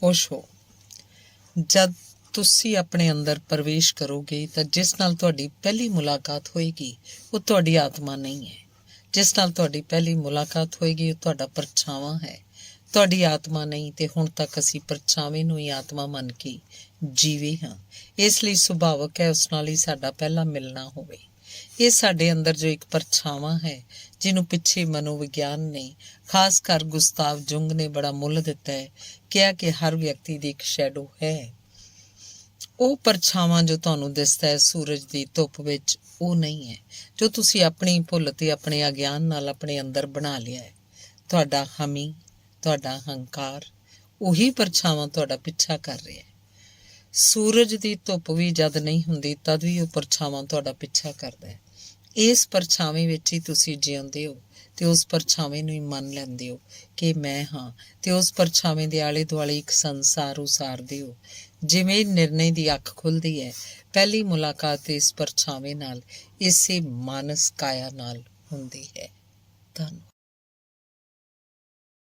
ਖੁਸ਼ ਹੋ। ਜਦ ਤੁਸੀਂ ਆਪਣੇ ਅੰਦਰ ਪ੍ਰਵੇਸ਼ ਕਰੋਗੇ ਤਾਂ ਜਿਸ ਨਾਲ ਤੁਹਾਡੀ ਪਹਿਲੀ ਮੁਲਾਕਾਤ ਹੋਏਗੀ, ਉਹ ਤੁਹਾਡੀ ਆਤਮਾ ਨਹੀਂ ਹੈ। ਜਿਸ ਨਾਲ ਤੁਹਾਡੀ ਪਹਿਲੀ ਮੁਲਾਕਾਤ ਹੋਏਗੀ, ਉਹ ਤੁਹਾਡਾ ਪਰਛਾਵਾਂ ਹੈ। ਤੁਹਾਡੀ ਆਤਮਾ ਨਹੀਂ ਤੇ ਹੁਣ ਤੱਕ ਅਸੀਂ ਪਰਛਾਵੇਂ ਨੂੰ ਹੀ ਆਤਮਾ ਮੰਨ ਕੇ ਜੀਵੇ ਹਾਂ। ਇਸ ਲਈ ਸੁਭਾਵਕ ਹੈ, ਉਸ ਨਾਲ ਹੀ ਸਾਡਾ ਪਹਿਲਾ ਮਿਲਣਾ ਹੋਵੇ। ਇਹ ਸਾਡੇ ਅੰਦਰ ਜੋ ਇੱਕ ਪਰਛਾਵਾਂ ਹੈ, ਜਿਹਨੂੰ ਪਿੱਛੇ ਮਨੋਵਿਗਿਆਨ ਨੇ, ਖਾਸ ਕਰ ਗੁਸਤਾਵ ਜੁੰਗ ਨੇ ਬੜਾ ਮੁੱਲ ਦਿੱਤਾ ਹੈ, ਕਿਹਾ ਕਿ ਹਰ ਵਿਅਕਤੀ ਦੀ ਇੱਕ ਸ਼ੈਡੋ ਹੈ। ਉਹ ਪਰਛਾਵਾਂ ਜੋ ਤੁਹਾਨੂੰ ਦਿਸਦਾ ਹੈ, ਸੂਰਜ ਦੀ ਧੁੱਪ ਵਿੱਚ, ਉਹ ਨਹੀਂ ਹੈ, ਜੋ ਤੁਸੀਂ ਆਪਣੀ ਭੁੱਲ ਤੇ ਆਪਣੇ ਅਗਿਆਨ ਨਾਲ ਆਪਣੇ ਅੰਦਰ ਬਣਾ ਲਿਆ ਹੈ। ਤੁਹਾਡਾ ਹਮੀ, ਤੁਹਾਡਾ ਹੰਕਾਰ, ਉਹੀ ਪਰਛਾਵਾਂ ਤੁਹਾਡਾ ਪਿੱਛਾ ਕਰ ਰਿਹਾ ਹੈ। ਸੂਰਜ ਦੀ ਧੁੱਪ ਵੀ ਜਦ ਨਹੀਂ ਹੁੰਦੀ, ਤਦ ਵੀ ਉਹ ਪਰਛਾਵਾਂ ਤੁਹਾਡਾ ਪਿੱਛਾ ਕਰਦਾ ਹੈ। ਇਸ ਪਰਛਾਵੇਂ ਵਿੱਚ ਹੀ ਤੁਸੀਂ ਜਿਉਂਦੇ ਹੋ ਤੇ ਉਸ ਪਰਛਾਵੇਂ ਨੂੰ ਹੀ ਮੰਨ ਲੈਂਦੇ ਹੋ ਕਿ ਮੈਂ ਹਾਂ ਤੇ ਉਸ ਪਰਛਾਵੇਂ ਦੇ ਆਲੇ ਦੁਆਲੇ ਇੱਕ ਸੰਸਾਰ ਉਸਾਰਦੇ ਹੋ। ਜਿਵੇਂ ਹੀ ਨਿਰਣੇ ਦੀ ਅੱਖ ਖੁੱਲਦੀ ਹੈ, ਪਹਿਲੀ ਮੁਲਾਕਾਤ ਇਸ ਪਰਛਾਵੇਂ ਨਾਲ ਇਸੇ ਮਾਨਸ ਕਾਇਆ ਨਾਲ ਹੁੰਦੀ ਹੈ। ਧੰਨਵਾਦ